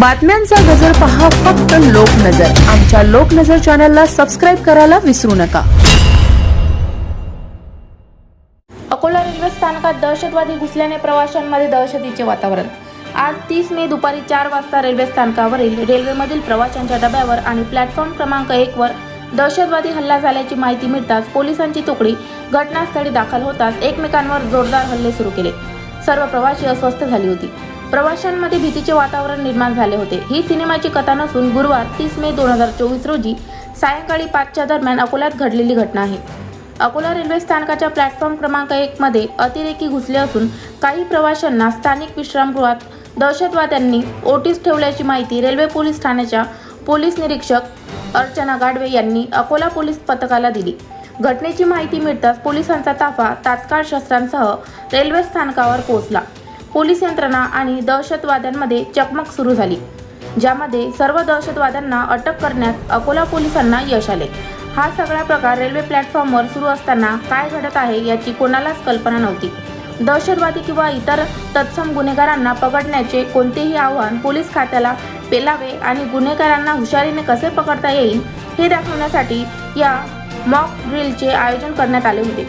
बातम्यांचा गजर पहा फक्त लोकनजर. आमच्या लोकनजर चॅनलला सबस्क्राईब करायला विसरू नका. अकोला रेल्वे स्थानकात दहशतवादी घुसल्याने प्रवाशांमध्ये दहशतीचे वातावरण. आज तीस मे दुपारी चार वाजता रेल्वे स्थानकावरील रेल्वेमधील प्रवाशांच्या डब्यावर आणि प्लॅटफॉर्म क्रमांक एक वर दहशतवादी हल्ला झाल्याची माहिती मिळताच पोलिसांची तुकडी घटनास्थळी दाखल होताच एकमेकांवर जोरदार हल्ले सुरू केले. सर्व प्रवासी अस्वस्थ झाली होती. प्रवाशांमध्ये भीतीचे वातावरण निर्माण झाले होते. ही सिनेमाची कथा नसून गुरुवार तीस मे दोन हजार चोवीस रोजी सायंकाळी पाचच्या दरम्यान अकोल्यात घडलेली घटना आहे. अकोला रेल्वे स्थानकाच्या प्लॅटफॉर्म क्रमांक एक मध्ये अतिरेकी घुसले असून काही प्रवाशांना स्थानिक विश्रामगृहात दहशतवाद्यांनी ओटीस ठेवल्याची माहिती रेल्वे पोलीस ठाण्याच्या पोलीस निरीक्षक अर्चना गाडवे यांनी अकोला पोलीस पथकाला दिली. घटनेची माहिती मिळताच पोलिसांचा ताफा तात्काळ शस्त्रांसह रेल्वे स्थानकावर पोहोचला. पोलीस यंत्रणा आणि दहशतवाद्यांमध्ये चकमक सुरू झाली ज्यामध्ये सर्व दहशतवाद्यांना अटक करण्यात अकोला पोलिसांना यश आले. हा सगळा प्रकार रेल्वे प्लॅटफॉर्मवर सुरू असताना काय घडत आहे याची कोणालाच कल्पना नव्हती. दहशतवादी किंवा इतर तत्सम गुन्हेगारांना पकडण्याचे कोणतेही आव्हान पोलीस खात्याला पेलावे आणि गुन्हेगारांना हुशारीने कसे पकडता येईल हे दाखवण्यासाठी या मॉक ड्रिलचे आयोजन करण्यात आले होते.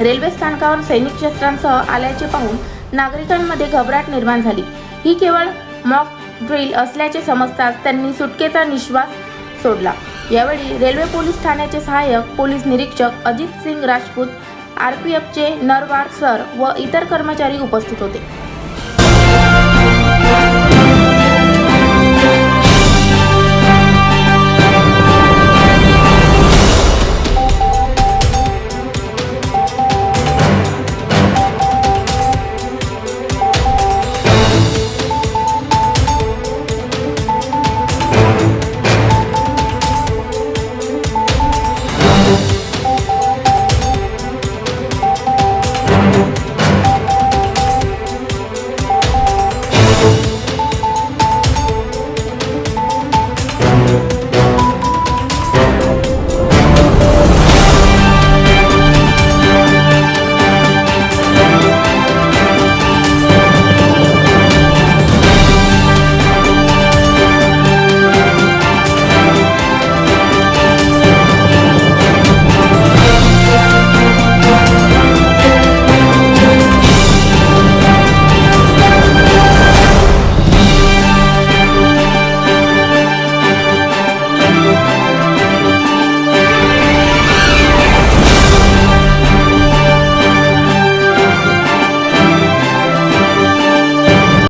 रेल्वे स्थानकावर सैनिक शस्त्रांसह आल्याचे पाहून नागरिकांमध्ये घबराट निर्माण झाली. ही केवळ मॉक ड्रिल असल्याचे समजताच त्यांनी सुटकेचा निश्वास सोडला. यावेळी रेल्वे पोलीस ठाण्याचे सहाय्यक पोलीस निरीक्षक अजित सिंग राजपूत आर पी एफचे नरवार सर व इतर कर्मचारी उपस्थित होते.